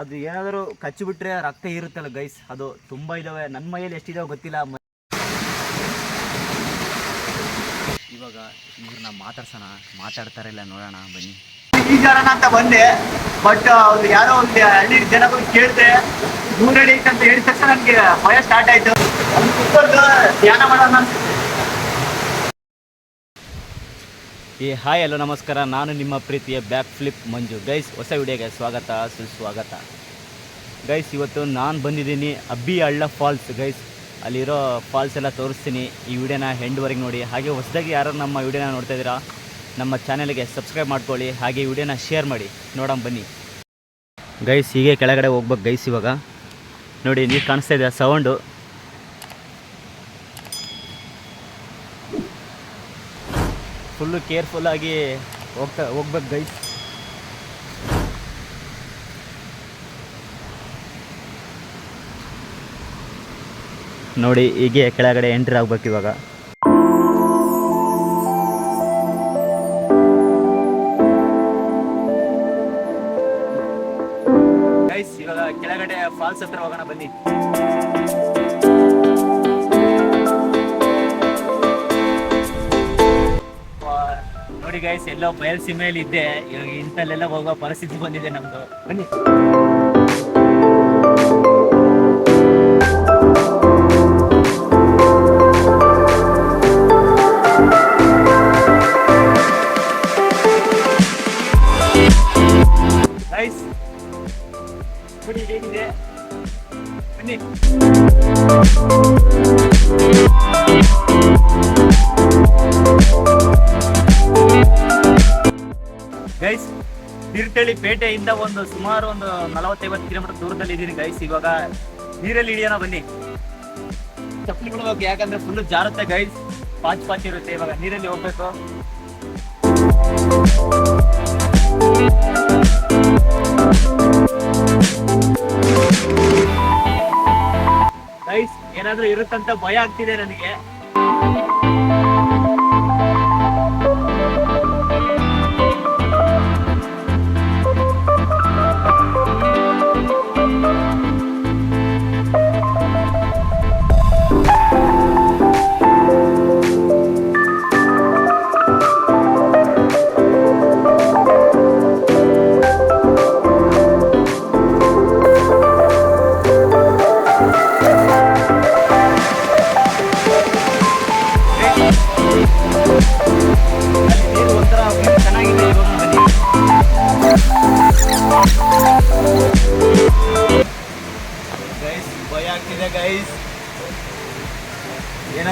ಅದು ಏನಾದರೂ ಕಚ್ಚಿಬಿಟ್ರೆ ರಕ್ತ ಇರುತ್ತಲ್ಲ ಗೈಸ್ ಅದು ತುಂಬ ಇದಾವೆ. ನನ್ನ ಮೈಯಲ್ಲಿ ಎಷ್ಟಿದಾವೆ ಗೊತ್ತಿಲ್ಲ. ಇವಾಗ ಇವ್ರನ್ನ ಮಾತಾಡ್ಸೋಣ. ಮಾತಾಡ್ತಾರೆ ಇಲ್ಲ ನೋಡೋಣ, ಬನ್ನಿ. ಈಜಾರಣ ಅಂತ ಬಂದೆ. ಬಟ್ ಅವ್ರು ಯಾರೋ ಒಂದು ಹಳ್ಳಿ ಜನಗಳು ಕೇಳಿದೆ ಮೂರಡಿ ಅಂತ ಹೇಳಿದ ತಕ್ಷಣ ನನಗೆ ಭಯ ಸ್ಟಾರ್ಟ್ ಆಯ್ತು. ಧ್ಯಾನ ಮಾಡೋಣ ಏ, ಹಾಯ್, ಹಲೋ, ನಮಸ್ಕಾರ. ನಾನು ನಿಮ್ಮ ಪ್ರೀತಿಯ ಬ್ಯಾಕ್ ಫ್ಲಿಪ್ ಮಂಜು. ಗೈಸ್ ಹೊಸ ವಿಡಿಯೋಗೆ ಸ್ವಾಗತ, ಸುಸ್ವಾಗತ. ಗೈಸ್ ಇವತ್ತು ನಾನು ಬಂದಿದ್ದೀನಿ ಅಬ್ಬಿ ಹಳ್ಳ ಫಾಲ್ಸ್. ಗೈಸ್ ಅಲ್ಲಿರೋ ಫಾಲ್ಸ್ ಎಲ್ಲ ತೋರಿಸ್ತೀನಿ. ಈ ವಿಡಿಯೋನ ಹೆಂಡ್ವರೆಗೆ ನೋಡಿ. ಹಾಗೆ ಹೊಸದಾಗಿ ಯಾರು ನಮ್ಮ ವಿಡಿಯೋನ ನೋಡ್ತಾ ಇದ್ದೀರಾ, ನಮ್ಮ ಚಾನಲ್ಗೆ ಸಬ್ಸ್ಕ್ರೈಬ್ ಮಾಡ್ಕೊಳ್ಳಿ. ಹಾಗೆ ಈ ವಿಡಿಯೋನ ಶೇರ್ ಮಾಡಿ. ನೋಡೋಣ, ಬನ್ನಿ. ಗೈಸ್ ಹೀಗೆ ಕೆಳಗಡೆ ಹೋಗ್ಬೇಕು ಗೈಸ್ ಇವಾಗ. ನೋಡಿ ನೀರು ಕಾಣಿಸ್ತಾ ಇದೆ ಸೌಂಡು ಫುಲ್ಲು ಕೇರ್ಫುಲ್ಲಾಗಿ ಹೋಗ್ತಾ ಹೋಗ್ಬೇಕು ಗೈಸ್ ನೋಡಿ, ಹೀಗೆ ಕೆಳಗಡೆ ಎಂಟ್ರಿ ಆಗ್ಬೇಕು ಇವಾಗ. ಗೈಸ್ ಇವಾಗ ಕೆಳಗಡೆ ಫಾಲ್ಸ್ ಹತ್ರ ಹೋಗೋಣ, ಬನ್ನಿ. ಎಲ್ಲೋ ಬಯಲ್ ಇದ್ದೆ ಇವಾಗ ಇಂಥಲ್ಲೆಲ್ಲ ಹೋಗೋ ಪರಿಸ್ಥಿತಿ ಬಂದಿದೆ ನಮ್ದು. ಬನ್ನಿ. ಬನ್ನಿ. ತೀರ್ಥಹಳ್ಳಿ ಪೇಟೆಯಿಂದ ಒಂದು ಸುಮಾರು ಒಂದು ನಲವತ್ತೈವತ್ತು ಕಿಲೋಮೀಟರ್ ದೂರದಲ್ಲಿ ಇದ್ದೀನಿ ಗೈಸ್ ಇವಾಗ ನೀರಲ್ಲಿ ಇಳಿಯೋಣ, ಬನ್ನಿ. ಚಪ್ಪಲಿ ಬಿಡ್ಬೇಕು ಯಾಕಂದ್ರೆ ಫುಲ್ ಜಾರುತ್ತೆ ಗೈಸ್ ಪಾಚ್ ಪಾಚ್ ಇರುತ್ತೆ ಇವಾಗ. ನೀರಲ್ಲಿ ಹೋಗ್ಬೇಕು. ಗೈಸ್ ಏನಾದ್ರೂ ಇರುತ್ತಂತ ಭಯ ಆಗ್ತಿದೆ ನನಗೆ.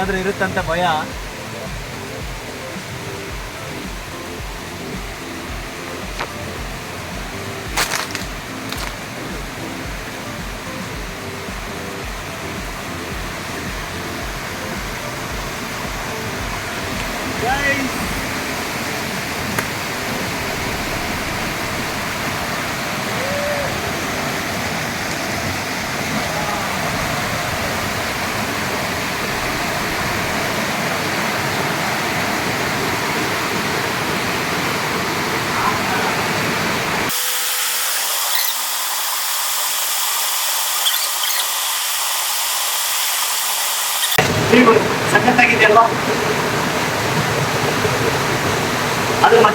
ಏನಾದ್ರೂ ಇರುತ್ತಂತ ಭಯ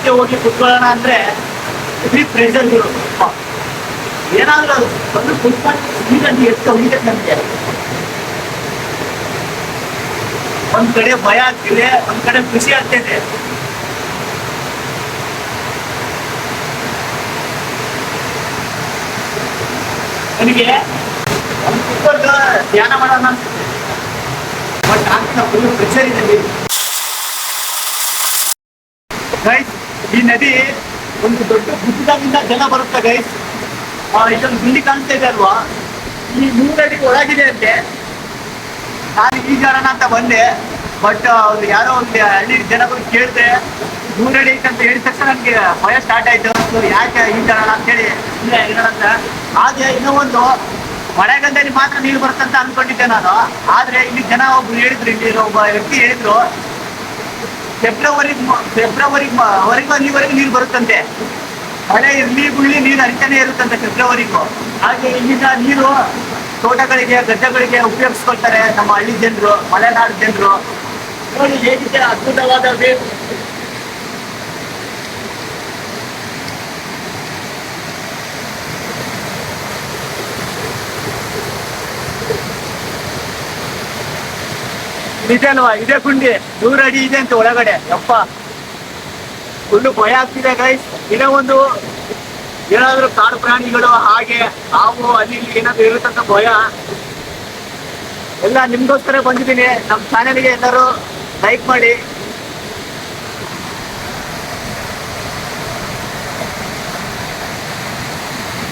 ಅದು ಹೋಗಿ ಕುತ್ಕೊಳ್ಳೋಣ ಅಂದ್ರೆ ಹೆವಿ ಪ್ರೆಷರ್ ಇರೋದು. ಏನಾದ್ರೂ ಅದು ಬಂದು ಕುತ್ಕೊಂಡು ನೀರಲ್ಲಿ ಎಷ್ಟು ಹೊಡಿತದೆ ನಮಗೆ ಒಂದ್ ಕಡೆ ಭಯ ಆಗ್ತಿದೆ, ಒಂದ್ ಕಡೆ ಖುಷಿ ಆಗ್ತಿದೆ ನನಗೆ ಒಂದು ಕುತ್ಕೊಂಡು ಧ್ಯಾನ ಮಾಡೋಣ ಅನ್ಸುತ್ತೆ ಬಟ್ ಆಗ್ತಾ ಫುಲ್ ಪ್ರೆಷರ್ ಇದೆ. ಗೈಸ್ ಈ ನದಿ ಒಂದು ದೊಡ್ಡ ಗುಡ್ಡದಿಂದ ಜನ ಬರುತ್ತೆ ಗೈಸ್ ಇದೊಂದು ಗುಂಡಿ ಕಾಣ್ತಾ ಇದೆ ಅಲ್ವಾ? ಈ ಮೂರಡಿ ಒಳಗಿದೆ ಅಂತೆ. ನಾನು ಈಜಾರಣ ಅಂತ ಬಂದೆ ಬಟ್ ಒಂದು ಯಾರೋ ಒಂದು ಹಳ್ಳಿ ಜನಗಳು ಕೇಳಿದೆ ಮೂರಡಿ ಅಂತ ಹೇಳಿದ ತಕ್ಷಣ ನನಗೆ ಭಯ ಸ್ಟಾರ್ಟ್ ಆಯ್ತು. So, ಯಾಕೆ ಈ ಅಂತೇಳಿ ಇಲ್ಲ ಇರೋಣ ಹಾಗೆ ಇನ್ನೂ ಒಂದು ಮಳೆಗಾಲದಲ್ಲಿ ಮಾತ್ರ ನೀರು ಬರುತ್ತಂತ ಅನ್ಕೊಂಡಿದ್ದೆ ನಾನು. ಆದ್ರೆ ಇಲ್ಲಿ ಜನ ಒಬ್ರು ಹೇಳಿದ್ರು ಇಲ್ಲಿ ಒಬ್ಬ ವ್ಯಕ್ತಿ ಹೇಳಿದ್ರು ಫೆಬ್ರವರಿ ಫೆಬ್ರವರಿ ವರೆಗೂ ಅಲ್ಲಿವರೆಗೂ ನೀರು ಬರುತ್ತಂತೆ. ಮಳೆ ಇರ್ಲಿ ಗುಳ್ಳಿ ನೀರು ಹರಿತಾನೆ ಇರುತ್ತಂತೆ ಫೆಬ್ರವರಿಗೂ ಹಾಗೆ ಇಲ್ಲಿನ ನೀರು ತೋಟಗಳಿಗೆ, ಗದ್ದೆಗಳಿಗೆ ಉಪಯೋಗಿಸ್ಕೊಳ್ತಾರೆ ನಮ್ಮ ಹಳ್ಳಿ ಜನರು, ಮಲೆನಾಡು ಜನರು. ನೋಡಿ ಹೇಗಿದೆ ಅದ್ಭುತವಾದ ವೇವ್ ಇದೆ ಗುಂಡಿ, ನೂರ ಅಡಿ ಇದೆ ಅಂತ ಒಳಗಡೆ, ಯಪ್ಪ. ಫುಲ್ಲು ಭಯ ಆಗ್ತಿದೆ ಗೈಸ್ ಇನ್ನೂ ಒಂದು ಏನಾದ್ರು ಕಾಡು ಪ್ರಾಣಿಗಳು, ಹಾಗೆ ಹಾವು, ಅಲ್ಲಿ ಇಲ್ಲಿ ಏನಾದ್ರು ಇರುತ್ತಂತ ಭಯ. ಎಲ್ಲ ನಿಮ್ಗೋಸ್ಕರ ಬಂದಿದ್ದೀನಿ. ನಮ್ಮ ಚಾನೆಲ್ಗೆ ಎಲ್ಲರೂ ಲೈಕ್ ಮಾಡಿ.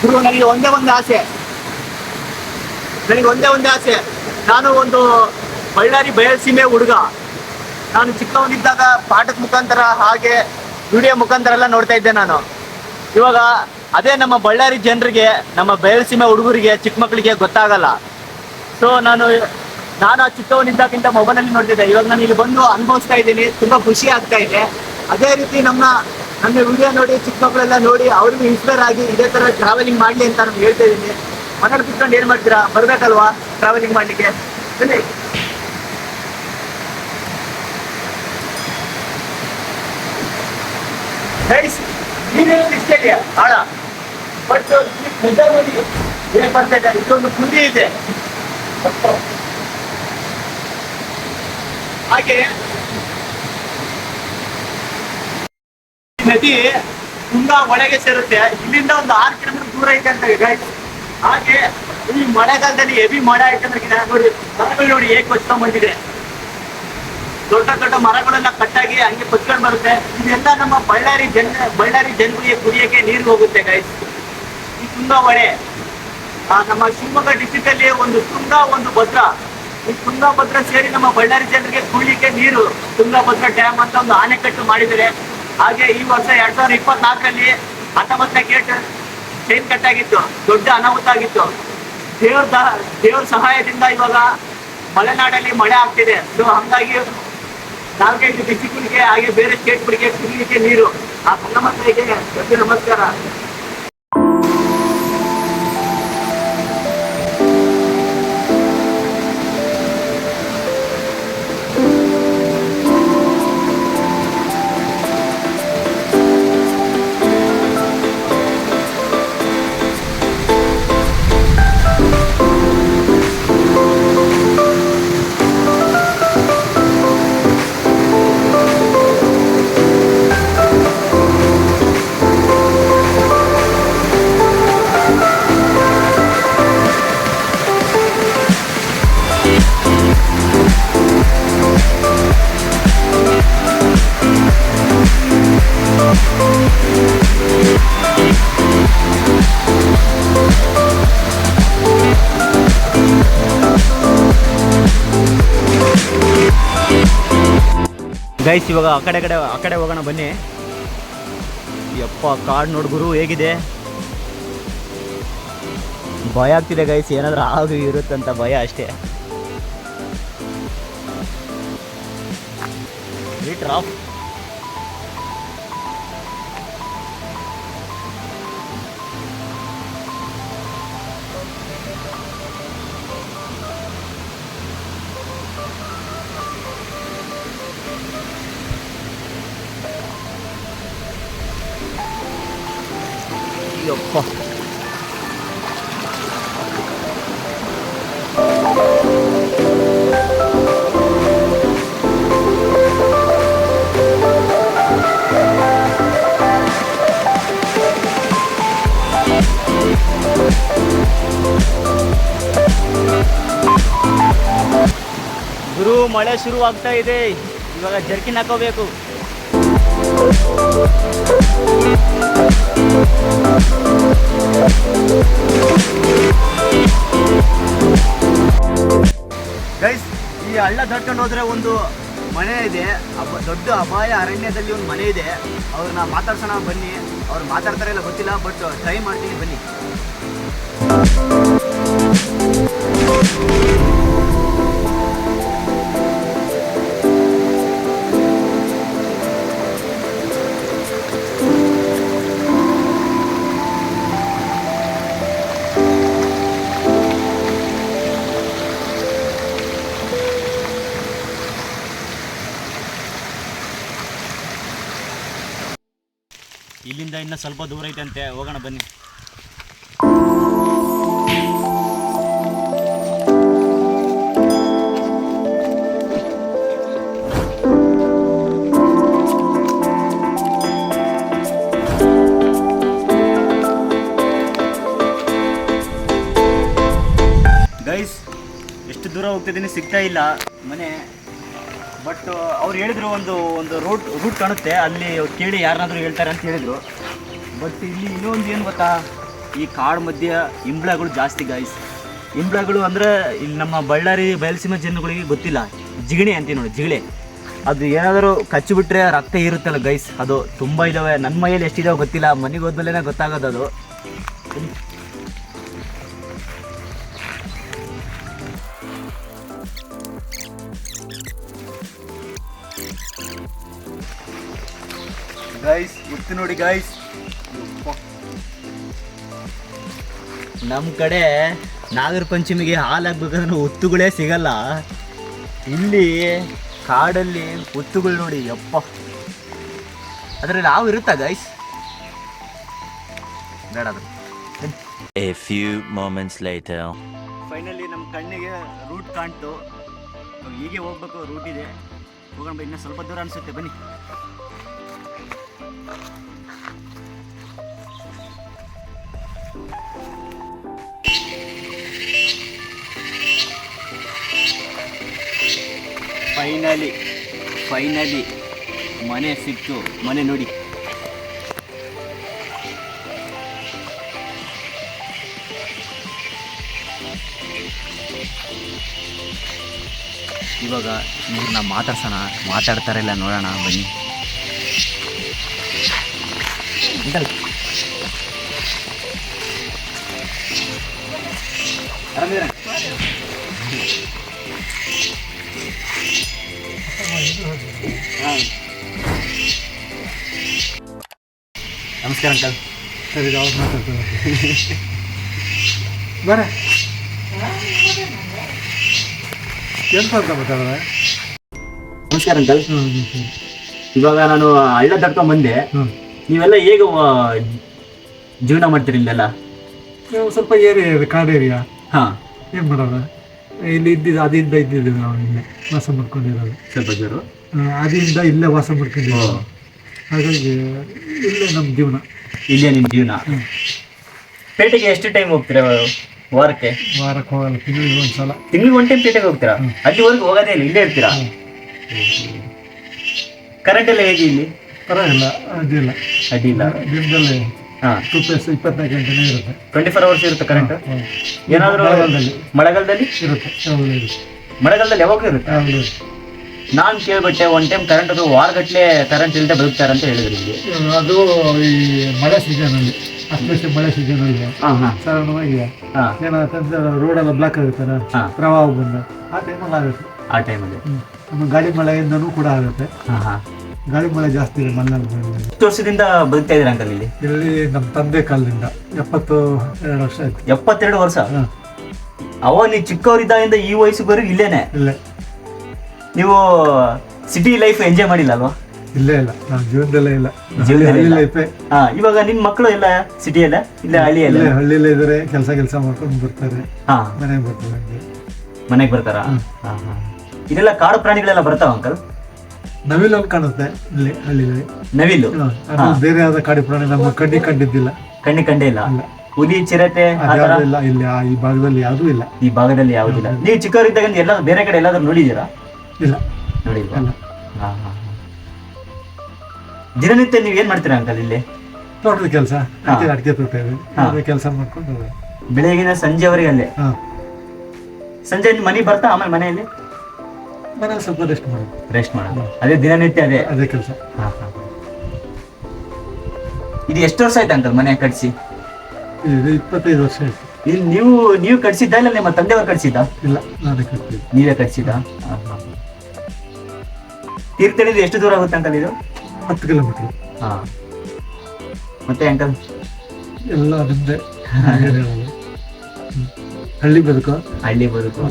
ಗುರು, ನನಗೆ ಒಂದೇ ಒಂದು ಆಸೆ. ನನಗೆ ಒಂದೇ ಒಂದು ಆಸೆ. ನಾನು ಒಂದು ಬಳ್ಳಾರಿ ಬಯಲ್ಸೀಮೆ ಹುಡುಗ. ನಾನು ಚಿಕ್ಕವನಿದ್ದಾಗ ಪಾಠದ ಮುಖಾಂತರ ಹಾಗೆ ವಿಡಿಯೋ ಮುಖಾಂತರ ಎಲ್ಲ ನೋಡ್ತಾ ಇದ್ದೆ ನಾನು. ಇವಾಗ ಅದೇ ನಮ್ಮ ಬಳ್ಳಾರಿ ಜನರಿಗೆ, ನಮ್ಮ ಬಯಲ್ಸೀಮೆ ಹುಡುಗರಿಗೆ, ಚಿಕ್ಕ ಮಕ್ಕಳಿಗೆ ಗೊತ್ತಾಗಲ್ಲ. ಸೊ ನಾನು ನಾನು ಚಿಕ್ಕವನಿದ್ದಾಗಿಂತ ಮೊಬೈಲಲ್ಲಿ ನೋಡ್ತಿದ್ದೆ. ಇವಾಗ ನಾನು ಇಲ್ಲಿ ಬಂದು ಅನುಭವಿಸ್ತಾ ಇದ್ದೀನಿ. ತುಂಬಾ ಖುಷಿ ಆಗ್ತಾ ಇದೆ. ಅದೇ ರೀತಿ ನಮ್ಮ, ನನ್ನ ವಿಡಿಯೋ ನೋಡಿ, ಚಿಕ್ಕ ಮಕ್ಕಳೆಲ್ಲ ನೋಡಿ, ಅವ್ರಿಗೂ ಇನ್ಸ್ಪೈರ್ ಆಗಿ ಇದೇ ತರ ಟ್ರಾವೆಲಿಂಗ್ ಮಾಡ್ಲಿ ಅಂತ ನಾನು ಹೇಳ್ತಾ ಇದ್ದೀನಿ. ಮನೇಲಿ ಕುತ್ಕೊಂಡು ಏನ್ ಮಾಡ್ತೀರಾ? ಬರ್ಬೇಕಲ್ವಾ ಟ್ರಾವೆಲಿಂಗ್ ಮಾಡ್ಲಿಕ್ಕೆ? ಗೈಸ್ ನೀರೇನು ಇಷ್ಟೇ ಇದೆಯಾ ಆಳ ಬಟ್ ನಿಜವಾಗಿ ಏನ್ ಬರ್ತಾ ಇದೆ ಇದೊಂದು ಪುಂಡಿ ಇದೆ. ಹಾಗೆ ನದಿ ತುಂಬಾ ಒಳಗೆ ಸೇರುತ್ತೆ. ಇಲ್ಲಿಂದ ಒಂದು ಆರು ಕಿಲೋಮೀಟರ್ ದೂರ ಐತೆ ಅಂತ ಗೈಸ್. ಹಾಗೆ, ಈ ಮಳೆಗಾಲದಲ್ಲಿ ಹೆವಿ ಮಳೆ ಆಯ್ತಂದ್ರೆ ನೋಡಿ ಮರಗಳು ನೋಡಿ ಹೇಗೆ ಕೊಚ್ಕೊಂಡ್ ಬಂದಿದೆ. ದೊಡ್ಡ ದೊಡ್ಡ ಮರಗಳೆಲ್ಲ ಕಟ್ಟಾಗಿ ಹಂಗೆ ಕೊಚ್ಕೊಂಡು ಬರುತ್ತೆ. ಇದೆಲ್ಲ ನಮ್ಮ ಬಳ್ಳಾರಿ ಜನ, ಬಳ್ಳಾರಿ ಜನರಿಗೆ ಕುಡಿಯಕ್ಕೆ ನೀರು ಹೋಗುತ್ತೆ ಗೈಸ್ ಈ ತುಂಗಾ ಹೊಳೆ ನಮ್ಮ ಶಿವಮೊಗ್ಗ ಡಿಸ್ಟಿಕ್ ಅಲ್ಲಿ ಒಂದು ತುಂಗಾ ಒಂದು ಭದ್ರಾ. ಈ ತುಂಗಾಭದ್ರಾ ಸೇರಿ ನಮ್ಮ ಬಳ್ಳಾರಿ ಜನರಿಗೆ ಕುಡಿಯಕ್ಕೆ ನೀರು. ತುಂಗಾಭದ್ರಾ ಡ್ಯಾಮ್ ಅಂತ ಒಂದು ಆಣೆಕಟ್ಟು ಮಾಡಿದ್ದಾರೆ. ಹಾಗೆ ಈ ವರ್ಷ ಎರಡ್ ಸಾವಿರದ ಇಪ್ಪತ್ನಾಲ್ಕರಲ್ಲಿ ಹತ್ತೊಂಬತ್ತನೇ ಗೇಟ್ ಚೈನ್ ಕಟ್ಟಾಗಿತ್ತು ದೊಡ್ಡ ಅನಾಹುತ ಆಗಿತ್ತು. ದೇವ್ರ ದೇವ್ರ ಸಹಾಯದಿಂದ ಇವಾಗ ಮಲೆನಾಡಲ್ಲಿ ಮಳೆ ಆಗ್ತಿದೆ. ಸೊ ಹಂಗಾಗಿ ನಾಲ್ಕೈದು ಡಿಸ್ಟಿಕ್ಗಳಿಗೆ ಹಾಗೆ ಬೇರೆ ಸ್ಟೇಟ್ಗಳಿಗೆ ಕುಡಿಲಿಕ್ಕೆ ನೀರು. ಆ ಸಂಗಮಕ್ಕೆ ದೊಡ್ಡ ನಮಸ್ಕಾರ. ಗೈಸ್ ಇವಾಗ ಆ ಕಡೆ ಕಡೆ, ಆ ಕಡೆ ಹೋಗೋಣ, ಬನ್ನಿ. ಯಪ್ಪ, ಕಾಡ್ ನೋಡ್ ಗುರು, ಹೇಗಿದೆ? ಭಯ ಆಗ್ತಿದೆ ಗೈಸ್ ಏನಾದ್ರೂ ಆಗು ಇರುತ್ತಂತ ಭಯ ಅಷ್ಟೇ. ಮೀಟರ್ ಮಳೆ ಶುರು ಆಗ್ತಾ ಇದೆ. ಇವಾಗ ಜರ್ಕಿನ್ ಹಾಕೋಬೇಕು. ಗೈಸ್ ಈ ಹಳ್ಳ ದಾಟ್ಕೊಂಡು ಹೋದ್ರೆ ಒಂದು ಮನೆ ಇದೆ. ದೊಡ್ಡ ಅಪಾಯ ಅರಣ್ಯದಲ್ಲಿ ಒಂದು ಮನೆ ಇದೆ. ಅವ್ರನ್ನ ಮಾತಾಡ್ಸೋಣ, ಬನ್ನಿ. ಅವ್ರು ಮಾತಾಡ್ತಾರೆ ಇಲ್ಲ ಗೊತ್ತಿಲ್ಲ ಬಟ್ ಟ್ರೈ ಮಾಡ್ತೀನಿ, ಬನ್ನಿ. ಇಲ್ಲಿಂದ ಇನ್ನೂ ಸ್ವಲ್ಪ ದೂರ ಐತಂತೆ ಹೋಗೋಣ ಬನ್ನಿ. ಗೈಸ್ ಎಷ್ಟು ದೂರ ಹೋಗ್ತಿದ್ದೀನಿ ಸಿಗ್ತಾ ಇಲ್ಲ ಮನೆ. ಬಟ್ ಅವ್ರು ಹೇಳಿದ್ರು ಒಂದು ಒಂದು ರೂಟ್ ರೂಟ್ ಕಾಣುತ್ತೆ. ಅಲ್ಲಿ ಕೇಳಿ ಯಾರನ್ನಾದ್ರೂ ಹೇಳ್ತಾರೆ ಅಂತ ಹೇಳಿದ್ರು. ಬಟ್ ಇಲ್ಲಿ ಇನ್ನೊಂದು ಏನು ಗೊತ್ತಾ? ಈ ಕಾಡು ಮಧ್ಯೆ ಇಂಬ್ಳಗಳು ಜಾಸ್ತಿ ಗೈಸ್ ಇಂಬ್ಳಗಳು ಅಂದರೆ ಇಲ್ಲಿ ನಮ್ಮ ಬಳ್ಳಾರಿ, ಬಯಲುಸೀಮೆ ಜನಗಳಿಗೆ ಗೊತ್ತಿಲ್ಲ. ಜಿಗಣಿ ಅಂತೀವಿ ನೋಡಿ ಜಿಗಳೆ ಅದು ಏನಾದರೂ ಕಚ್ಚಿಬಿಟ್ರೆ ರಕ್ತ ಇರುತ್ತಲ್ಲ ಗೈಸ್ ಅದು ತುಂಬ ಇದ್ದಾವೆ ನನ್ನ ಮೈಯಲ್ಲಿ ಎಷ್ಟಿದಾವೆ ಗೊತ್ತಿಲ್ಲ. ಮನೆಗೆ ಹೋದ್ಮೇಲೆ ಗೊತ್ತಾಗೋದು ಅದು. ಗೈಸ್ ಗೊತ್ತು ನೋಡಿ ಗೈಸ್ ನಮ್ಮ ಕಡೆ ನಾಗರ ಪಂಚಮಿಗೆ ಹಾಲು ಹಾಕ್ಬೇಕಂದ್ರೆ ಒತ್ತುಗಳೇ ಸಿಗಲ್ಲ. ಇಲ್ಲಿ ಕಾಡಲ್ಲಿ ಒತ್ತುಗಳು ನೋಡಿ ಯಪ್ಪ. ಅದರಲ್ಲಿ ಹಾವು ಇರುತ್ತಾ ಗೈಸ್ ಬೇಡ ಅದು. A few moments later. Finally ನಮ್ಮ ಕಣ್ಣಿಗೆ ರೂಟ್ ಕಾಣ್ತು. ನಾವು ಹೀಗೆ ಹೋಗ್ಬೇಕು ರೂಟ್ ಇದೆ. ಹೋಗೋಣ ಇನ್ನೂ ಸ್ವಲ್ಪ ದೂರ ಅನಿಸುತ್ತೆ ಬನ್ನಿ. ಫೈನಲಿ ಫೈನಲಿ ಮನೆ ಸಿಕ್ತು. ಮನೆ ನೋಡಿ. ಇವಾಗ ಇವ್ರನ್ನ ಮಾತಾಡ್ಸೋಣ. ಮಾತಾಡ್ತಾರೆಲ್ಲ ನೋಡೋಣ ಬನ್ನಿ. ಆರಾಮಿದ್ದೀರಾ? ಹಾ. ನಮಸ್ಕಾರ ಅಂಕಲ್. ಸರಿ ಅವ್ರು ಮಾತಾಡ್ತಾರೆ ಬರ ಎಂತ ಅಂತ ಮಾತಾಡೋದ ನಮಸ್ಕಾರ ಅಂಕಲ್. ಇವಾಗ ನಾನು ಹಳ್ಳ ತಡ್ಕೊಂಡ್ ಬಂದೆ. ನೀವೆಲ್ಲ ಹೇಗೆ ಜೀವನ ಮಾಡ್ತೀರಿ ಇಲ್ಲೆಲ್ಲ? ನಾವು ಸ್ವಲ್ಪ ಏರಿಯಾ ಇದೆ ಕಾಡು ಏರಿಯಾ ಹಾ. ಏನು ಮಾಡೋದು ಇಲ್ಲಿ ಇದ್ದಿದ್ದು ಅದಿಂದ ಇದ್ದಿದ್ದೀವಿ ನಾವು ಇಲ್ಲೇ ವಾಸ ಮಾಡ್ಕೊಂಡಿರೋದು. ಸ್ವಲ್ಪ ಜೋರು ಅದಿಂದ ಇಲ್ಲೇ ವಾಸ ಮಾಡ್ಕೊಂಡಿರೋದು. ಹಾಗಾಗಿ ಇಲ್ಲೇ ನಮ್ಮ ಜೀವನ. ಇಲ್ಲೇ ನಿಮ್ಮ ಜೀವನ? ಪೇಟೆಗೆ ಎಷ್ಟು ಟೈಮ್ ಹೋಗ್ತೀರಾ ವಾರಕ್ಕೆ? ವಾರಕ್ಕೆ ಹೋಗಲ್ಲ ತಿಂಗಳಿಗೆ ಒಂದು ಸಲ ತಿಂಗಳಿಗೆ ಒನ್ ಟೈಮ್ ಪೇಟೆಗೆ ಹೋಗ್ತೀರಾ? ಅಲ್ಲಿವರೆಗೂ ಹೋಗೋದೇ ಇಲ್ಲ ಇಲ್ಲೇ ಇರ್ತೀರಾ? ಕರೆಂಟ್ ಎಲ್ಲ ಹೇಗೆ ಇಲ್ಲಿ? ಪರವಾಗಿಲ್ಲ ಅಡ್ಡಿಲ್ಲ. ಅಡ್ಡಿಲ್ಲ ಹಾ ಟೂ ಪ್ಲಸ್ ಇಪ್ಪತ್ನಾಲ್ಕು ಗಂಟೆನೇ ಇರುತ್ತೆ. ಟ್ವೆಂಟಿ ಫೋರ್ ಅವರ್ಸ್ ಇರುತ್ತೆ ಕರೆಂಟ್ ಏನಾದರೂ ಮಳೆಗಾಲದಲ್ಲಿ. ಮಳೆಗಾಲದಲ್ಲಿ? ಇರುತ್ತೆ ಯಾವಾಗಲೂ ಇರುತ್ತೆ ಮಳೆಗಾಲದಲ್ಲಿ ಯಾವಾಗಲೂ ಇರುತ್ತೆ? ಯಾವಾಗಲೂ ಇರುತ್ತೆ ನಾನು ಕೇಳ್ಬಿಟ್ಟೆ ಒನ್ ಟೈಮ್ ಕರೆಂಟ್ ಅದು ವಾರಗಟ್ಟಲೆ ಕರೆಂಟ್ ಇಲ್ಲದೆ ಬದುಕ್ತಾರೆ ಅಂತ ಹೇಳಿದ್ರು ಇಲ್ಲಿ ಅದು ಈ ಮಳೆ ಸೀಸನಲ್ಲಿ ಅಷ್ಟು ಮಳೆ ಸೀಸನಲ್ಲಿ ಹಾಂ ಹಾಂ. ಸಾಧಾರಣವಾಗಿ ಹಾಂ. ಏನಾಗುತ್ತೆ ರೋಡೆಲ್ಲ ಬ್ಲಾಕ್ ಆಗುತ್ತಲ್ಲ. ಪ್ರವಾಹ ಬಂದು ಆ ಟೈಮಲ್ಲಿ ಆಗುತ್ತೆ. ಆ ಟೈಮಲ್ಲಿ ಗಾಳಿ ಮಳೆಯಿಂದನೂ ಕೂಡ ಆಗುತ್ತೆ. ಹಾಂ ಹಾಂ. ಗಾಳಿ ಮಳೆ ಜಾಸ್ತಿ ಇದೆ ಮಣ್ಣಲ್ಲಿ ಎಷ್ಟು ವರ್ಷದಿಂದ ಬದುಕ್ತಾ ಇದ್ದೀರಾ ಅಂಕಲ್ ಇಲ್ಲಿ? ಇಲ್ಲಿ ನಮ್ಮ ತಂದೆ ಕಾಲದಿಂದ ಎಪ್ಪತ್ತು ಎರಡು ವರ್ಷ ಆಯ್ತು. ಎಪ್ಪತ್ತೆರಡು ವರ್ಷ? ಹಾಂ. ಅವ ನೀವು ಚಿಕ್ಕವರಿದ್ದಾಗಿಂದ ಈ ವಯಸ್ಸಿಗೆ ಇಲ್ಲೇನೆ? ಇಲ್ಲ. ನೀವು ಸಿಟಿ ಲೈಫ್ ಎಂಜಾಯ್ ಮಾಡಿಲ್ಲ ಅಲ್ವಾ? ಇಲ್ಲೇ ಇಲ್ಲ ನಾವು ಜೀವನದಲ್ಲೇ ಇಲ್ಲ. ಜೀವನದಲ್ಲೇ ಹಳ್ಳಿ ಇಲ್ಲ. ಲೈಫೇ ಹಾ ಇವಾಗ ನಿಮ್ ಮಕ್ಕಳು ಎಲ್ಲ ಸಿಟಿಯಲ್ಲ ಇಲ್ಲ ಹಳ್ಳಿ ಎಲ್ಲ ಇಲ್ಲೇ ಹಳ್ಳಿಲೇ ಇದ್ದಾರೆ ಕೆಲಸ ಕೆಲಸ ಮಾಡ್ಕೊಂಡು ಬರ್ತಾರೆ. ಹಾ. ಮನೆಗೆ ಬರ್ತಾರೆ ಹಂಗೆ. ಮನೆಗೆ ಬರ್ತಾರ? ಹಾ ಹಾ. ಇದೆಲ್ಲ ಕಾಡು ಪ್ರಾಣಿಗಳೆಲ್ಲ ಬರ್ತಾವ ಅಂಕಲ್ ನವಿಲಲ್ಲಿ ಕಾಣುತ್ತೆ ಇಲ್ಲಿ ಹಳ್ಳಿಲಿ ನವಿಲು? ಅದು ಬೇರೆ ಯಾವ್ದು ಕಾಡಿ ಪ್ರಾಣಿ ನಮ್ಮ ಕಣ್ಣಿ ಕಂಡಿದ್ದಿಲ್ಲ. ಕಣ್ಣಿ ಕಂಡೇ ಇಲ್ಲ. ಹುಲಿ ಚಿರತೆ ಆ ಅದ್ಯಾವ್ದು ಇಲ್ಲ ಇಲ್ಲಿ ಆ- ಈ ಭಾಗದಲ್ಲಿ ಯಾವುದೂ ಇಲ್ಲ. ಈ ಭಾಗದಲ್ಲಿ ಯಾವುದಿಲ್ಲ ನೀವು ಚಿಕ್ಕವರಿದ್ದಾಗ ಎಲ್ಲ ಬೇರೆ ಕಡೆ ಎಲ್ಲಾದ್ರೂ ನೋಡಿದ್ದೀರಾ? ಇಲ್ಲ. ನೋಡಿಲ್ವಾ? ಇಲ್ಲ. ಹಾ ಹಾ ಹಾ. ದಿನನಿತ್ಯ ನೀವ್ ಏನ್ ಮಾಡ್ತೀರಾ ಅಂಕಲ್ ಇಲ್ಲಿ? ತೋಟದ ಕೆಲಸ. ಅಡಿಕೆ ಅಡಿಕೆ ತೋಟ ಇದೆ ಹಾ. ಅದೇ ಕೆಲಸ ಮಾಡ್ಕೊಂಡು. ಬೆಳಗಿನ ಸಂಜೆವರೆಗೆ ಅಲ್ಲೇ ಹಾ. ಸಂಜೆ ಮನೆ ಬರ್ತಾ ಆಮೇಲೆ ಮನೆಯಲ್ಲಿ? ಮನೇಲಿ ಸ್ವಲ್ಪ ರೆಸ್ಟ್ ಮಾಡೋದು. ರೆಸ್ಟ್ ಮಾಡೋದು. ಅದೇ ದಿನನಿತ್ಯ ಅದೇ. ಅದೇ ಕೆಲಸ. ಹಾ, ಹಾ. ಇದು ಎಷ್ಟು ವರ್ಷ ಆಯ್ತು ಅಂಕಲ್ ಮನೆ ಕಟ್ಸಿ? ಇದು ಇಪ್ಪತ್ತೈದು ವರ್ಷ ಆಯ್ತು. ಇಲ್ಲಿ ನೀವು ನೀವು ಕಟ್ಸಿದ್ದ ಇಲ್ಲ ನಿಮ್ಮ ತಂದೆಯವರು ಕಟ್ಸಿದ್ದ? ಇಲ್ಲ ನಾನೇ ನೀವೇ ಕಟ್ಸಿದ್ದ? ತೀರ್ಥಹಳ್ಳಿ ಎಷ್ಟು ದೂರ ಆಗುತ್ತೆ ಅಂಕಲ್ ಇದು? ಹತ್ತು ಕಿಲೋಮೀಟರ್ ಹಾ. ಮತ್ತೆ ಅಂಕಲ್? ಎಲ್ಲ? ಹ್ಮ್. ಹಳ್ಳಿ ಬದುಕು ಹಳ್ಳಿ ಬದುಕು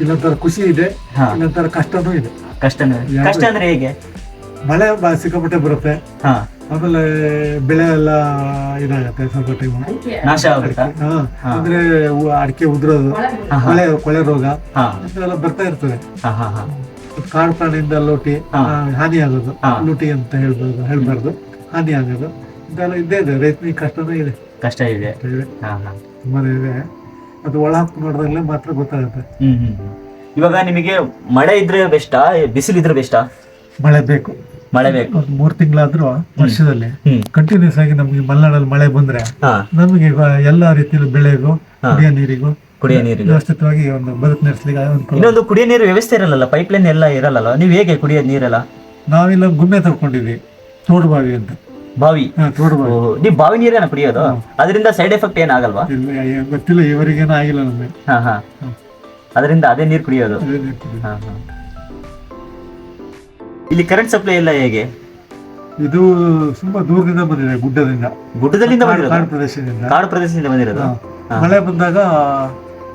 ಇನ್ನೊಂಥರ ಖುಷಿ ಇದೆ ಹಾ. ಇನ್ನೊಂಥರ ಕಷ್ಟನೂ ಇದೆ. ಕಷ್ಟನೇ? ಕಷ್ಟ ಅಂದ್ರೆ ಹೇಗೆ? ಮಳೆ ಬ- ಸಿಕ್ಕಾಪಟ್ಟೆ ಬರುತ್ತೆ. ಹಾ. ಆಮೇಲೆ ಬೆಳೆ ಎಲ್ಲ ಇದಾಗತ್ತೆ ಸ್ವಲ್ಪ ಟೈಮ್ ನಾಶ ಆಗುತ್ತಾ? ಅಂದ್ರೆ ಉ- ಅಡಿಕೆ ಉದುರೋದು ಮಳೆ ಕೊಳೆ ರೋಗ. ಹಾ. ಇದೆಲ್ಲ ಬರ್ತಾ ಇರ್ತದೆ. ಹಾ ಹಾ ಹಾ. ಕಾಡು ಪ್ರಾಣಿಯಿಂದ ಲೂಟಿ ಹಾ. ಆ, ಹಾನಿ ಆಗೋದು. ಹಾ. ಲೂಟಿ ಅಂತ ಹೇಳ್ಬೋದು ಹೇಳ್ಬಾರ್ದು. ಹಾನಿ ಆಗೋದು. ಇದೆಲ್ಲ ಇದ್ದೇ ಇದೆ. ರೈತನಿಗೆ ಕಷ್ಟನೂ ಇದೆ. ಕಷ್ಟ ಇದೆ. ಇದೆ. ಹಾ ಹಾ. ತುಂಬಾನೇ ಇದೆ. ಅದು ಒಳ ನೋಡಿದಾಗಲೇ ಮಾತ್ರ ಗೊತ್ತಾಗುತ್ತೆ. ಹ್ಮ್ ಹ್ಮ್ ಹ್ಮ್. ಇವಾಗ ನಿಮಗೆ ಮಳೆ ಇದ್ರೆ ಬೆಸ್ಟಾ ಬಿಸಿಲು ಇದ್ರೆ ಬೆಸ್ಟಾ ಮಳೆ ಬೇಕು. ಮಳೆ ಬೇಕು. ಒಂದು ಮೂರು ತಿಂಗಳಾದ್ರೂ ವರ್ಷದಲ್ಲಿ ಹ್ಮ್. ಕಂಟಿನ್ಯೂಸ್ ಆಗಿ ನಮಗೆ ಮಲೆನಾಡಲ್ಲಿ ಮಳೆ ಬಂದ್ರೆ ಹಾ. ನಮಗೆ ಎಲ್ಲಾ ಎಲ್ಲ ರೀತಿಯ ಬೆಳೆಗೂ ಕುಡಿಯ ನೀರಿಗೂ ಕುಡಿಯೋ ನೀರಿಗೂ. ವ್ಯವಸ್ಥಿತವಾಗಿ ಒಂದು ಬದುಕು ನಡೆಸಲಿಕ್ಕೆ ಅನುಕೂಲ. ಇನ್ನೊಂದು ಕುಡಿಯೋ ನೀರು ವ್ಯವಸ್ಥೆ ಇರಲ್ಲ ಪೈಪ್ ಲೈನ್ ಎಲ್ಲ ಇರಲ್ಲ ನೀವು ಹೇಗೆ ಕುಡಿಯೋ ನೀರೆಲ್ಲ? ನಾವೆಲ್ಲ ಗುಮ್ಮೆ ತಗೊಂಡಿದ್ವಿ ತೋಡು ಬಾವಿ ಅಂತ. ಬಾವಿ. ತೋಡು ಬಾವಿ. ಓಹೋ, ನೀವು ಬಾವಿ ನೀರೇನ ಕುಡಿಯೋದು? ಅದರಿಂದ ಸೈಡ್ ಎಫೆಕ್ಟ್ ಏನಾಗಲ್ವಾ? ಇಲ್ಲ ಏನ್ ಗೊತ್ತಿಲ್ಲ ಇವರಿಗೇನೂ ಆಗಿಲ್ಲ ನಮಗೆ. ಹಾ ಹಾ. ಅದರಿಂದ ಅದೇ ನೀರು ಕುಡಿಯೋದು? ಅದೇ ನೀರ್ ಕುಡಿಯೋದು. ಹಾ ಹಾ. ಇಲ್ಲಿ ಕರೆಂಟ್ ಸಪ್ಲೈ ಎಲ್ಲ ಹೇಗೆ? ಇದು ತುಂಬಾ ದೂರದಿಂದ ಬಂದಿದೆ ಗುಡ್ಡದಿಂದ. ಗುಡ್ಡದಲ್ಲಿಂದ ಬಂದಿರೋದು? ಕಾಡು ಪ್ರದೇಶದಿಂದ. ಕಾಡು ಪ್ರದೇಶದಿಂದ ಬಂದಿರೋದು. ಹಾ. ಮಳೆ ಬಂದಾಗ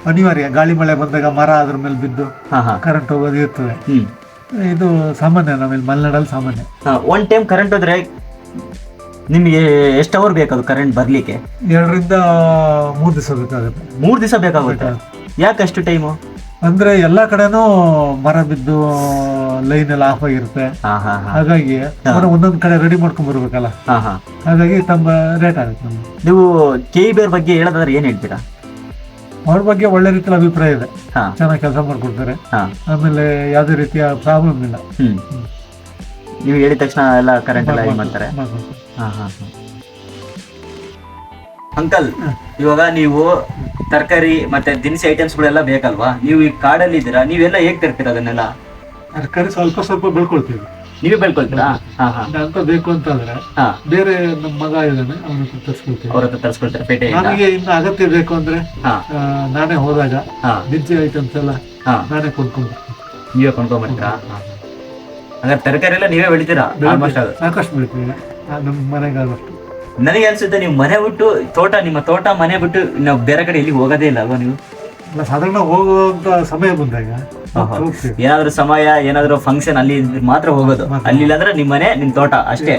ಅನಿವಾರ್ಯ ಗಾಳಿ ಮಳೆ ಬಂದಾಗ ಮರ ಅದ್ರ ಮೇಲೆ ಬಿದ್ದು ಹಾ ಹಾ. ಕರೆಂಟ್ ಹೋಗೋದು ಇರ್ತದೆ. ಹ್ಮ್. ಇದು ಸಾಮಾನ್ಯ ನಮ್ಮಲ್ಲಿ ಮಲೆನಾಡಲ್ಲಿ ಸಾಮಾನ್ಯ. ಒನ್ ಟೈಮ್ ಕರೆಂಟ್ ಹೋದ್ರೆ ನಿಮಗೆ ಎಷ್ಟು ಅವರ್ ಬೇಕದು ಕರೆಂಟ್ ಬರಲಿಕ್ಕೆ? ಎರಡರಿಂದ ಮೂರು ದಿವಸ ಬೇಕಾಗುತ್ತೆ. ಮೂರು ದಿವಸ ಬೇಕಾಗುತ್ತೆ? ಯಾಕೆ ಅಷ್ಟು ಟೈಮು ಅಂದ್ರೆ ಎಲ್ಲಾ ಕಡೆನೂ ಮರ ಬಿದ್ದು ಲೈನ್ ಎಲ್ಲ ಆಫ್ ಆಗಿರುತ್ತೆ. ಹಾ ಹಾ ಹಾ. ಹಾಗಾಗಿ ಒಂದೊಂದು ಕಡೆ ರೆಡಿ ಮಾಡ್ಕೊಂಡ್ ಬರ್ಬೇಕಲ್ಲ ಹಾ ಹಾ. ಹಾಗಾಗಿ ತಮ್ಮ ರೇಟ್ ಆಗುತ್ತೆ ನಮ್ಗೆ. ನೀವು ಕೆ ಬೇರ್ ಬಗ್ಗೆ ಹೇಳೋದಾದ್ರೆ ಏನ್ ಹೇಳ್ತೀರಾ? ಅವ್ರ ಬಗ್ಗೆ ಒಳ್ಳೆ ರೀತಿಯ ಅಭಿಪ್ರಾಯ ಇದೆ. ಚೆನ್ನಾಗಿ ಕೆಲಸ ಮಾಡ್ಕೊಡ್ತಾರೆ. ಆಮೇಲೆ ಯಾವುದೇ ರೀತಿಯ ಪ್ರಾಬ್ಲಮ್ ಇಲ್ಲ. ನೀವು ಹೇಳಿದ ತಕ್ಷಣ ಎಲ್ಲ ಕರೆಂಟ್ ಎಲ್ಲ ಮಾಡ್ತಾರೆ. ಹಾ ಹಾ ಹಾ. ಅಂಕಲ್ ಇವಾಗ ನೀವು ತರಕಾರಿ ಮತ್ತೆ ದಿನಸಿ ಐಟಮ್ಸ್ ಗಳೆಲ್ಲ ಬೇಕಲ್ವಾ? ನೀವು ಈ ಕಾಡಲ್ಲಿ ಇದ್ದೀರಾ? ನೀವೆಲ್ಲ ಹೇಗ್ ತರ್ತೀರಾ ಅದನ್ನೆಲ್ಲ? ತರಕಾರಿ ಸ್ವಲ್ಪ ಸ್ವಲ್ಪ ಬೆಳ್ಕೊಳ್ತೀವಿ. ನೀವೇ ಬೆಳ್ಕೊಳ್ತೀರಾ? ಹಾ ಹಾ. ಅಂತ ಬೇಕು ಅಂತಂದ್ರೆ ಹಾ. ಬೇರೆ ನಮ್ಮ ಮಗ ಇದ್ದಾನೆ ಅವನ ಹತ್ರ ತರಿಸ್ಕೊಳ್ತೀವಿ. ಅವ್ರ ಹತ್ರ ತರಿಸ್ಕೊಳ್ತಾರೆ? ಪೇಟೆಯಿಂದ ನನಗೆ ಇನ್ನು ಅಗತ್ಯ ಬೇಕು ಅಂದ್ರೆ ಹಾ. ಆ, ನಾನೇ ಹೋದಾಗ ಹಾ. ದಿನಸಿ ಐಟಮ್ಸ್ ಎಲ್ಲ ಹಾ. ನಾನೇ ಕೊಂಡ್ಕೊಂಡು ನೀವೇ ಕೊಂಡ್ಕೊಂಡ್ಬರ್ತೀರಾ? ಹಂಗಾರೆ ತರಕಾರಿ ಎಲ್ಲ ನೀವೇ ಬೆಳಿತೀರಾ? ಆಲ್ಮೋಸ್ಟ್ ಅದು ಸಾಕಷ್ಟು ಬೆಳಿತೀವಿ. ನಮ್ಮ ನನಗೆ ಅನ್ಸುತ್ತೆ ನೀವು ಮನೆ ಬಿಟ್ಟು ತೋಟ ನಿಮ್ಮ ತೋಟ ಮನೆ ಬಿಟ್ಟು ನಾವು ಬೇರೆ ಕಡೆ ಎಲ್ಲಿ ಹೋಗೋದೇ ಇಲ್ಲ ಅಲ್ವಾ ನೀವು? ಇಲ್ಲ, ಸಾಧಾರಣ ಹೋಗುವಂತ ಸಮಯ ಬಂದಾಗ ಏನಾದ್ರೂ ಸಮಯ ಏನಾದ್ರೂ ಫಂಕ್ಷನ್ ಅಲ್ಲಿ ಮಾತ್ರ ಹೋಗೋದು. ಅಲ್ಲಿ ಇಲ್ಲಾಂದ್ರೆ ನಿಮ್ಮ ಮನೆ ನಿಮ್ ತೋಟ ಅಷ್ಟೇ.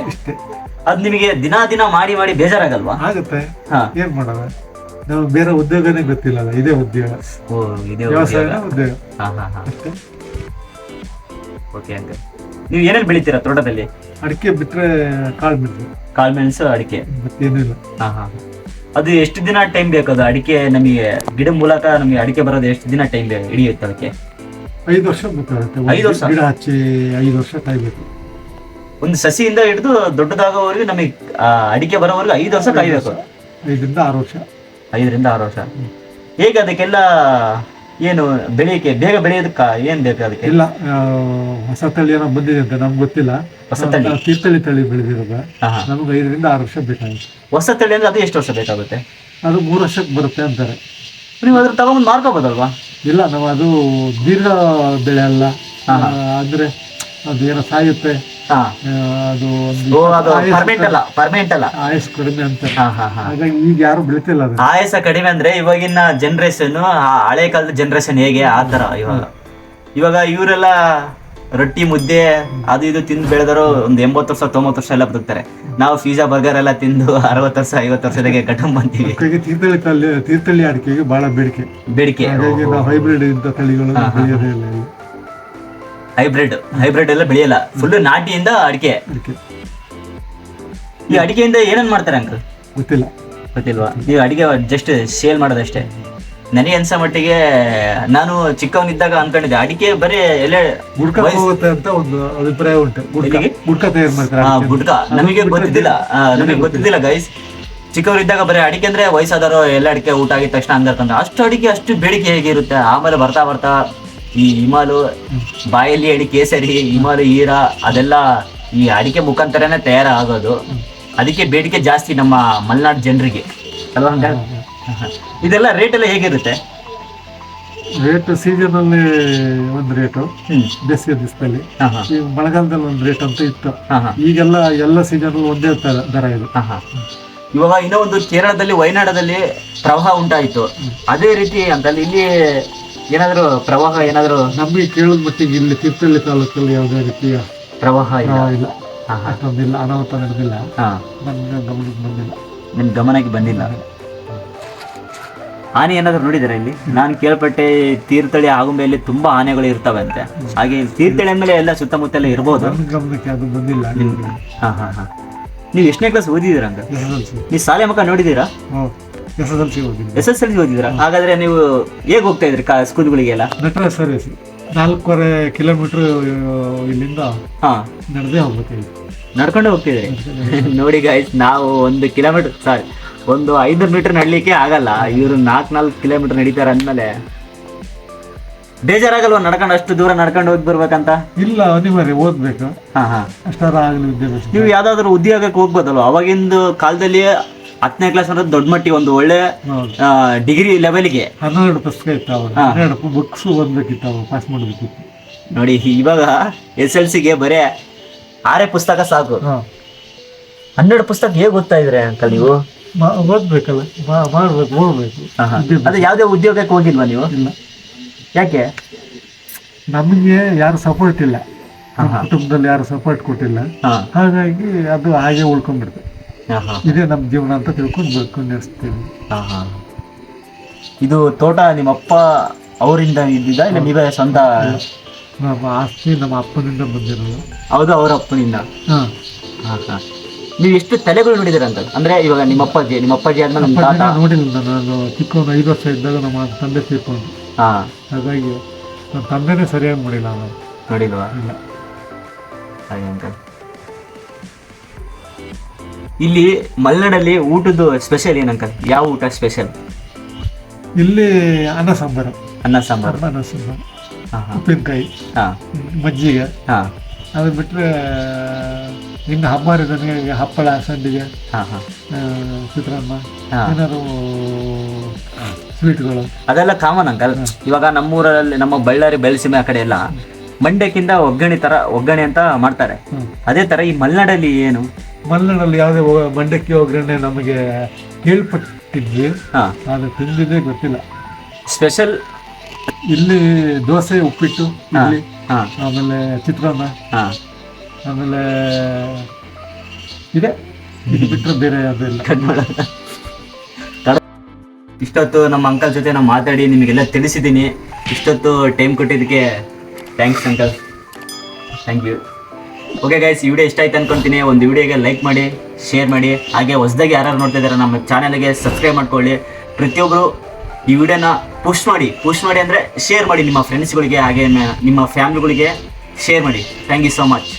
ಅದ್ ನಿಮಗೆ ದಿನಾ ದಿನ ಮಾಡಿ ಮಾಡಿ ಬೇಜಾರಾಗಲ್ವಾ? ಆಗುತ್ತೆ. ಏನ್ ಮಾಡೋದು? ನಾವು ಬೇರೆ ಉದ್ಯೋಗನೇ ಗೊತ್ತಿಲ್ಲ ಇದೇ ಉದ್ಯೋಗ. ಓ ಇದೇ ಉದ್ಯೋಗ. ಓಕೆ ಅಂಕಲ್ ನೀವು ಏನೇನು ಬೆಳಿತೀರಾ ತೋಟದಲ್ಲಿ? ಅಡಿಕೆ ಬಿಟ್ರೆ ಕಾಳು ಬಿಡ್ತೀವಿ. ಕಾಳ್ಮೆಣಸು ಅಡಿಕೆ. ಮತ್ತೇನಿಲ್ಲ ಹಾ ಹಾ ಅದು ಎಷ್ಟು ದಿನ ಟೈಮ್ ಬೇಕು ಅದು ಅಡಿಕೆ ನಮಗೆ? ಗಿಡ ಮೂಲಕ ನಮಗೆ ಅಡಿಕೆ ಬರೋದು ಎಷ್ಟು ದಿನ ಟೈಮ್ ಹಿಡಿಯುತ್ತೆ ಅದಕ್ಕೆ? ಐದು ವರ್ಷ ಬೇಕಾಗುತ್ತೆ. ಒಂದು ಐದು ವರ್ಷ? ಗಿಡ ಹಚ್ಚಿ ಐದು ವರ್ಷ ಕಾಯ್ಬೇಕು ಒಂದು ಸಸಿಯಿಂದ ಹಿಡಿದು ದೊಡ್ಡದಾಗೋವರೆಗೂ ನಮಗೆ ಆ, ಅಡಿಕೆ ಬರೋವರೆಗೂ ಐದು ವರ್ಷ ಕಾಯ್ಬೇಕು ಐದರಿಂದ ಆರು ವರ್ಷ. ಐದರಿಂದ ಆರು ವರ್ಷ. ಹೇಗೆ ಅದಕ್ಕೆಲ್ಲ ಏನು ಬೆಳೆಯಕ್ಕೆ ಬೇಗ ಬೆಳೆಯೋದಕ್ಕ ಏನ್ ಬೇಕು ಅದಕ್ಕೆ? ಇಲ್ಲ ಹೊಸ ತಳಿ ಏನೋ ಬಂದಿದೆ ಅಂತ ನಮ್ಗೆ ಗೊತ್ತಿಲ್ಲ. ಹೊಸ ತಳಿ? ತೀರ್ಥಳ್ಳಿ ತಳಿ ಬೆಳೆದಿರೋದು. ನಮ್ಗೆ ಐದರಿಂದ ಆರು ವರ್ಷ ಬೇಕಾಗುತ್ತೆ. ಹೊಸ ತಳಿ ಅಂದ್ರೆ ಅದು ಎಷ್ಟು ವರ್ಷ ಬೇಕಾಗುತ್ತೆ? ಅದು ಮೂರು ವರ್ಷಕ್ಕೆ ಬರುತ್ತೆ ಅಂತಾರೆ. ನೀವು ಅದ್ರ ತಗೊಂಡು ಮಾರ್ಕೋಬೋದಲ್ವಾ? ಇಲ್ಲ ನಾವು ಅದು ದೀರ್ಘ ಬೆಳೆ ಅಲ್ಲ. ಆದರೆ ಅಂದ್ರೆ ಅದು ಏನೋ ಸಾಯುತ್ತೆ. ಅದು ಒಂದು ಅದು ಪರ್ಮನೆಂಟ್ ಅಲ್ಲ ಪರ್ಮನೆಂಟ್ ಅಲ್ಲ. ಆಯಸ್ ಕಡಿಮೆ ಅಂತ. ಹಾ ಹಾ ಹಾ. ಹಾಗಾಗಿ ಈಗ ಯಾರು ಬೆಳಿತಿಲ್ಲ ಅದು ಆಯಸ ಕಡಿಮೆ ಅಂದ್ರೆ ಇವಾಗಿನ ಜನರೇಷನ್ ಹಳೆ ಕಾಲದ ಜನರೇಷನ್ ಹೇಗೆ ಆ ತರ ಇವಾಗ. ಇವಾಗ ಇವರೆಲ್ಲ ರೊಟ್ಟಿ ಮುದ್ದೆ ಅದು ಇದು ತಿಂದು ಬೆಳೆದವರು ಒಂದು ಎಂಬತ್ತು ವರ್ಷ ತೊಂಬತ್ತು ವರ್ಷ ಎಲ್ಲ ಬದುಕ್ತಾರೆ. ನಾವು ಫೀಜಾ ಬರ್ಗರ್ ಎಲ್ಲ ತಿಂದು ಅರವತ್ತು ವರ್ಷ ಐವತ್ತು ವರ್ಷದಾಗೆ ಕಟಮ್ ಬಂತೀವಿ. ತೀರ್ಥಳ್ಳಿ ತಳಿ ತೀರ್ಥಹಳ್ಳಿ ಅಡಿಕೆಗೆ ಬಹಳ ಬೇಡಿಕೆ. ಬೇಡಿಕೆ. ಹೈಬ್ರಿಡ್ ಇಂಥ ತಳಿಗಳು ಹೈಬ್ರಿಡ್ ಹೈಬ್ರಿಡ್ ಎಲ್ಲ ಬೆಳೆಯಲ್ಲ. ಫುಲ್ ನಾಟಿಯಿಂದ ಅಡಿಕೆ. ಈ ಅಡಿಕೆಯಿಂದ ಏನೇನ್ ಮಾಡ್ತಾರೆ ಅಂಕಲ್? ಗೊತ್ತಿಲ್ಲ. ಗೊತ್ತಿಲ್ವಾ? ನೀವು ಅಡಿಗೆ ಜಸ್ಟ್ ಸೇಲ್ ಮಾಡೋದಷ್ಟೇ. ನನಗೆ ಅನ್ಸೋ ಮಟ್ಟಿಗೆ ನಾನು ಚಿಕ್ಕವನಿದ್ದಾಗ ಅನ್ಕೊಂಡಿದ್ದೆ. ಅಡಿಕೆ ಬರೀ ಎಲೆ ಗುಡ್ಕ ಹೋಗುತ್ತೆ ಅಂತ ಒಂದು ಅಭಿಪ್ರಾಯ ಉಂಟು. ಗುಡ್ಕ ಗುಡ್ಕ ತಯಾರು ಮಾಡ್ತಾರೆ ಗುಡ್ಕ. ನಮಗೆ ಗೊತ್ತಿದ್ದಿಲ್ಲ. ನಮಗೆ ಗೊತ್ತಿದ್ದಿಲ್ಲ ಗೈಸ್ ಚಿಕ್ಕವರಿದ್ದಾಗ ಬರೀ ಅಡಿಕೆ ಅಂದ್ರೆ ವಯಸ್ಸಾದವರು ಎಲ್ಲ ಅಡಿಕೆ ಊಟ ಆಗಿದ ತಕ್ಷಣ ಅಂದರ್ತಂದ್ರೆ ಅಷ್ಟು ಅಡಿಕೆ ಅಷ್ಟು ಬೇಡಿಕೆ ಹೇಗಿರುತ್ತೆ? ಆಮೇಲೆ ಬರ್ತಾ ಬರ್ತಾ ಈ ಹಿಮಾಲು ಬಾಯಲ್ಲಿ ಅಡಿ ಕೇಸರಿ ಹಿಮಾಲು ಈರ ಅದೆಲ್ಲ ಈ ಅಡಿಕೆ ಮುಖಾಂತರನೇ ತಯಾರಾಗೋದು. ಅದಕ್ಕೆ ಬೇಡಿಕೆ ಜಾಸ್ತಿ ನಮ್ಮ ಮಲೆನಾಡು ಜನರಿಗೆ. ಅಲ್ವಾ ಇದೆಲ್ಲ ರೇಟ್ ಎಲ್ಲ ಹೇಗಿರುತ್ತೆ? ರೇಟ್ ಸೀಸನ್ ಅಲ್ಲಿ ಒಂದು ರೇಟು ಬೇಸಿಗೆ ದಿವಸದಲ್ಲಿ. ಈಗ ಮಳೆಗಾಲದಲ್ಲಿ ಒಂದು ರೇಟ್ ಅಂತ ಇತ್ತು. ಈಗೆಲ್ಲ ಎಲ್ಲ ಸೀಸನ್ ಒಂದೇ ದರ ಇದು. ಇವಾಗ ಇನ್ನೂ ಒಂದು ಕೇರಳದಲ್ಲಿ ವಯನಾಡದಲ್ಲಿ ಪ್ರವಾಹ ಉಂಟಾಯಿತು. ಅದೇ ರೀತಿ ಅಂತಲ್ಲಿ ಇಲ್ಲಿ ಏನಾದ್ರು ಪ್ರವಾಹ ಏನಾದ್ರು? ನಮಗೆ ಕೇಳಿದ ಮಟ್ಟಿಗೆ ಇಲ್ಲಿ ತೀರ್ಥಹಳ್ಳಿ ತಾಲೂಕಲ್ಲಿ ಯಾವುದೇ ರೀತಿಯ ಪ್ರವಾಹ ಇಲ್ಲ? ಇಲ್ಲ. ಅಷ್ಟೊಂದಿಲ್ಲ ಅನಾಹುತ ನಡೆದಿಲ್ಲ. ಗಮನಕ್ಕೆ ಬಂದಿಲ್ಲ. ನಿಮ್ ಗಮನಕ್ಕೆ ಬಂದಿಲ್ಲ? ಆನೆ ಏನಾದ್ರು ನೋಡಿದಾರೆ ಇಲ್ಲಿ? ನಾನು ಕೇಳ್ಪಟ್ಟೆ ತೀರ್ಥಹಳ್ಳಿ ಆಗುಂಬೆಯಲ್ಲಿ ತುಂಬಾ ಆನೆಗಳು ಇರ್ತವೆ ಅಂತೆ ಹಾಗೆ ತೀರ್ಥಳಿ ತೀರ್ಥಹಳ್ಳಿ ಅಂದ್ಮೇಲೆ ಎಲ್ಲ ಸುತ್ತಮುತ್ತ ಇರ್ಬೋದು. ನನ್ನ ಗಮನಕ್ಕೆ ಅದು ಬಂದಿಲ್ಲ. ಹಾ ಹಾ ಹಾ. ನೀವು ಎಷ್ಟನೇ ಕ್ಲಾಸ್ ಓದಿದೀರ ಎಲ್ ನೀವು ಶಾಲೆ ಮಕ್ಕ ನೋಡಿದ್ದೀರಾ? ಎಸ್ ಎಸ್ ಎಲ್ ಸಿ ಹೋಗಿದ್ದೆ ಎಸ್ ಎಸ್ ಎಲ್ ಸಿ ಓದಿದ್ದೀರಾ? ಹಾಗಾದ್ರೆ ನೀವು ಹೇಗೆ ಹೋಗ್ತಾ ಇದ್ರಿ ಕಾ ಸ್ಕೂಲ್ಗಳಿಗೆಲ್ಲ? ನಟರ ಸರ್ವಿಸ್ ನಾಲ್ಕೂವರೆ ಕಿಲೋಮೀಟರ್ ಇಲ್ಲಿಂದ ಹಾ. ನಡೆದೇ ಹೋಗ್ತೀವಿ ನಡ್ಕೊಂಡೇ ಹೋಗ್ತಿದ್ರಿ ನೋಡಿ ಗಾಯ್ಸ್ ನಾವು ಒಂದು ಕಿಲೋಮೀಟರ್ ಸಾರಿ ಒಂದು ಐದು ಮೀಟರ್ ನಡ್ಲಿಕ್ಕೆ ಆಗಲ್ಲ. ಇವರು ನಾಲ್ಕು ನಾಲ್ಕು ಕಿಲೋಮೀಟರ್ ನಡೀತಾರೆ ಅಂದಮೇಲೆ. ಬೇಜಾರಾಗಲ್ವಾ ನಡ್ಕೊಂಡು ಅಷ್ಟು ದೂರ ನಡ್ಕೊಂಡು ಹೋಗಿ ಬರ್ಬೇಕಂತ? ಇಲ್ಲ ಅನಿವಾರ್ಯ ಓದ್ಬೇಕು. ಹಾ ಹಾ. ಅಷ್ಟಾರ ಆಗಲಿ ವಿದ್ಯಾಭ್ಯಾಸ. ನೀವು ಯಾವ್ದಾದ್ರು ಉದ್ಯೋಗಕ್ಕೆ ಹೋಗ್ಬೋದಲ್ವ? ಅವಾಗಿಂದು ಕಾಲದಲ್ಲಿ ಹತ್ತನೇ ಕ್ಲಾಸ್ ಅಂದ್ರೆ ದೊಡ್ಡ ಮಟ್ಟಿ ಒಂದು ಒಳ್ಳೆ ಡಿಗ್ರಿ ಲೆವೆಲ್ಗೆ ಹನ್ನೆರಡು ಪುಸ್ತಕ ಇತ್ತು. ಹನ್ನೆರಡು ಬುಕ್ಸ್ ಓದ್ಬೇಕಿತ್ತು ಅವಾಗ ಪಾಸ್ ಮಾಡಬೇಕಿತ್ತು ನೋಡಿ ಇವಾಗ ಎಸ್ ಎಲ್ ಸಿಗೆ ಬರೇ ಆರೇ ಪುಸ್ತಕ ಸಾಕು. ಹನ್ನೆರಡು ಪುಸ್ತಕ ಹೇಗೆ ಓದ್ತಾ ಇದ್ರೆ ಅಂಕಲ್ ನೀವು? ಓದ್ಬೇಕಲ್ಲ. ಮಾಡ್ಬೇಕು ಓದ್ಬೇಕು. ಅದು ಯಾವುದೇ ಉದ್ಯೋಗಕ್ಕೆ ಹೋಗಿಲ್ವಾ ನೀವು? ಇಲ್ಲ. ಯಾಕೆ? ನಮಗೆ ಯಾರು ಸಪೋರ್ಟ್ ಇಲ್ಲ. ಕುಟುಂಬದಲ್ಲಿ ಯಾರು ಸಪೋರ್ಟ್ ಕೊಟ್ಟಿಲ್ಲ. ಹಾಗಾಗಿ ಅದು ಹಾಗೆ ಉಳ್ಕೊಂಡ್ಬಿಡ್ತು. ಹಾ ಹಾ ಇದೇ ನಮ್ಮ ಜೀವನ ಅಂತ ತಿಳ್ಕೊಂಡು ಬದುಕೊಂಡು ನಡೆಸ್ತೀವಿ. ಹಾ. ಇದು ತೋಟ ನಿಮ್ಮ ಅಪ್ಪ ಅವರಿಂದ ಇದ್ದಿದ್ದ ಇಲ್ಲ ನೀವೇ ಸ್ವಂತ? ನಮ್ಮ ಆಸ್ತಿ ನಮ್ಮ ಅಪ್ಪನಿಂದ ಬಂದಿರೋದು. ಹೌದು ಅವರ ಅಪ್ಪನಿಂದ. ಹಾಂ. ಹಾ, ಹಾಂ ನೀವು ಎಷ್ಟು ತಲೆಗಳು ನೋಡಿದಿರ ಅಂತ? ಅಂದ್ರೆ ಇವಾಗ ನಿಮ್ಮ ಅಪ್ಪಾಜಿ ನಿಮ್ಮ ಅಪ್ಪಾಜಿ ಆದ್ಮೇಲೆ ನಮ್ಮ ತಾತ? ನೋಡಿಲ್ಲ ನಾನು ಚಿಕ್ಕವನು ಐದು ವರ್ಷ ಇದ್ದಾಗ ನಮ್ಮ ತಂದೆ ತೀರ್ಕೊಂಡು ಹಾಂ. ಹಾಗಾಗಿ ನಮ್ಮ ತಂದೆನೇ ಸರಿಯಾಗಿ ನೋಡಿಲ್ಲ ನಾನು ನೋಡಿಲ್ವಾ? ಇಲ್ಲ. ಹಾಗೆ ಅಂಕಲ್ ಇಲ್ಲಿ ಮಲ್ನಾಡಲ್ಲಿ ಊಟದ್ದು ಸ್ಪೆಷಲ್ ಏನು ಅಂಕಲ್ ಯಾವ ಊಟ ಸ್ಪೆಷಲ್ ಇಲ್ಲಿ ಅನ್ನ ಸಾಂಬಾರು. ಅನ್ನ ಸಾಂಬಾರು. ಅನ್ನ ಸಾಂಬಾರು. ಉಪ್ಪಿನಕಾಯಿ. ಹಾ. ಮಜ್ಜಿಗೆ. ಹಾ. ಅದು ಬಿಟ್ಟರೆ ಇನ್ನು ಹಬ್ಬ ನನಗೆ ಹಪ್ಪಳ ಸಂಡಿಗೆ ಹಾ ಹಾ. ಆ, ಚಿತ್ರಾನ್ನ. ಏನಾದ್ರು ಸ್ವೀಟ್ಗಳು ಅದೆಲ್ಲ ಕಾಮನ್ ಅಂಕಲ್ ಇವಾಗ ನಮ್ಮೂರಲ್ಲಿ ನಮ್ಮ ಬಳ್ಳಾರಿ ಬೆಳಸಿಮೆ ಆ ಕಡೆ ಎಲ್ಲ ಮಂಡ್ಯಕ್ಕಿಂತ ಒಗ್ಗರಣೆ ತರ ಒಗ್ಗರಣೆ ಅಂತ ಮಾಡ್ತಾರೆ. ಅದೇ ತರ ಈ ಮಲೆನಾಡಲ್ಲಿ ಏನು? ಮಲೆನಾಡಲ್ಲಿ ಯಾವುದೇ ಮಂಡಕ್ಕಿ ಒಗ್ಗರಣೆ ನಮಗೆ ಕೇಳ್ಪಟ್ಟಿದ್ವಿ ಹಾ. ತಿಂದಿದ್ದೆ ಗೊತ್ತಿಲ್ಲ. ಸ್ಪೆಷಲ್ ಇಲ್ಲಿ ದೋಸೆ ಉಪ್ಪಿಟ್ಟು ಇಡ್ಲಿ ಹಾ. ಆಮೇಲೆ ಚಿತ್ರಾನ್ನ ಹಾ. ಆಮೇಲೆ ಇದೆ. ಇದು ಬಿಟ್ಟರೆ ಬೇರೆ ಯಾವುದೇ ಇಲ್ಲ. ಇಷ್ಟೊತ್ತು ನಮ್ಮ ಅಂಕಲ್ ಜೊತೆ ನಾನು ಮಾತಾಡಿ ನಿಮಗೆಲ್ಲ ತಿಳಿಸಿದ್ದೀನಿ. ಇಷ್ಟೊತ್ತು ಟೈಮ್ ಕೊಟ್ಟಿದ್ದಕ್ಕೆ thanks uncle. Thank you okay guys video ಇಷ್ಟ ಆಯ್ತು ಅನ್ಕೊಂತೀನಿ. ಒಂದು ವಿಡಿಯೋಗೆ ಲೈಕ್ ಮಾಡಿ ಶೇರ್ ಮಾಡಿ. ಹಾಗೆ ಹೊಸದಾಗಿ ಯಾರು ನೋಡ್ತಾ ಇದ್ದಾರೆ ನಮ್ಮ ಚಾನಲ್ಗೆ ಸಬ್ಸ್ಕ್ರೈಬ್ ಮಾಡ್ಕೊಳ್ಳಿ. ಪ್ರತಿಯೊಬ್ಬರು ಈ ವಿಡಿಯೋನ ಪುಷ್ ಮಾಡಿ ಪುಷ್ ಮಾಡಿ ಅಂದರೆ ಶೇರ್ ಮಾಡಿ ನಿಮ್ಮ ಫ್ರೆಂಡ್ಸ್ಗಳಿಗೆ ಹಾಗೆ ನಿಮ್ಮ ಫ್ಯಾಮಿಲಿಗಳಿಗೆ ಶೇರ್ ಮಾಡಿ. Thank you so much